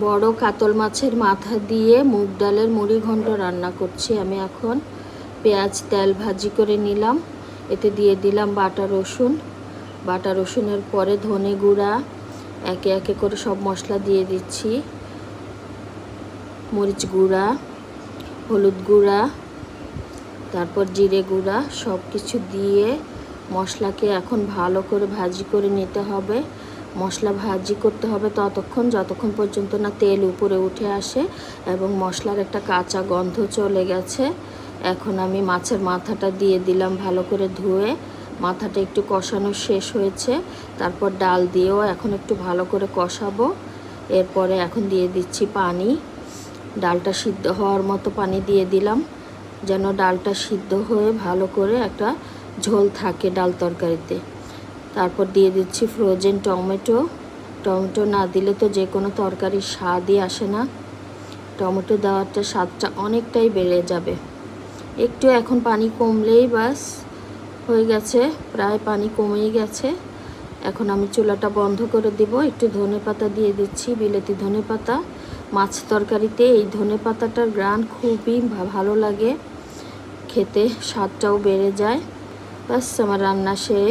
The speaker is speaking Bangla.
বড় কাতল মাছের মাথা দিয়ে মুগ ডালের মুড়ি ঘন্ট রান্না করছি আমি এখন। পেঁয়াজ তেল ভাজি করে নিলাম, এতে দিয়ে দিলাম বাটা রসুন। বাটা রসুনের পরে ধনে গুঁড়া, একে একে করে সব মশলা দিয়ে দিচ্ছি। মরিচ গুঁড়া, হলুদ গুঁড়া, তারপর জিরে গুঁড়া সব কিছু দিয়ে মশলাকে এখন ভালো করে ভাজি করে নিতে হবে। মশলা ভাজি করতে হবে ততক্ষণ, যতক্ষণ পর্যন্ত না তেল উপরে উঠে আসে এবং মশলার একটা কাঁচা গন্ধ চলে গেছে। এখন আমি মাছের মাথাটা দিয়ে দিলাম ভালো করে ধুয়ে। মাথাটা একটু কষানো শেষ হয়েছে। তারপর ডাল দিয়েও এখন একটু ভালো করে কষাবো। এরপরে এখন দিয়ে দিচ্ছি পানি। ডালটা সিদ্ধ হওয়ার মতো পানি দিয়ে দিলাম, যেন ডালটা সিদ্ধ হয়ে ভালো করে একটা ঝোল থাকে ডাল তরকারিতে। তারপর দিয়ে দিচ্ছি ফ্রোজেন টমেটো। টমেটো না দিলে তো যে কোনো তরকারির স্বাদই আসে না। টমেটো দেওয়ারটা স্বাদটা অনেকটাই বেড়ে যাবে। একটু এখন পানি কমলেই বাস, হয়ে গেছে, প্রায় পানি কমেই গেছে। এখন আমি চুলাটা বন্ধ করে দিব। একটু ধনে পাতা দিয়ে দিচ্ছি, বিলেতি ধনে পাতা। মাছ তরকারিতে এই ধনে পাতাটার গ্রান খুবই ভালো লাগে। খেতে স্বাদটাও বেড়ে যায়। বাস, আমার রান্না শেষ।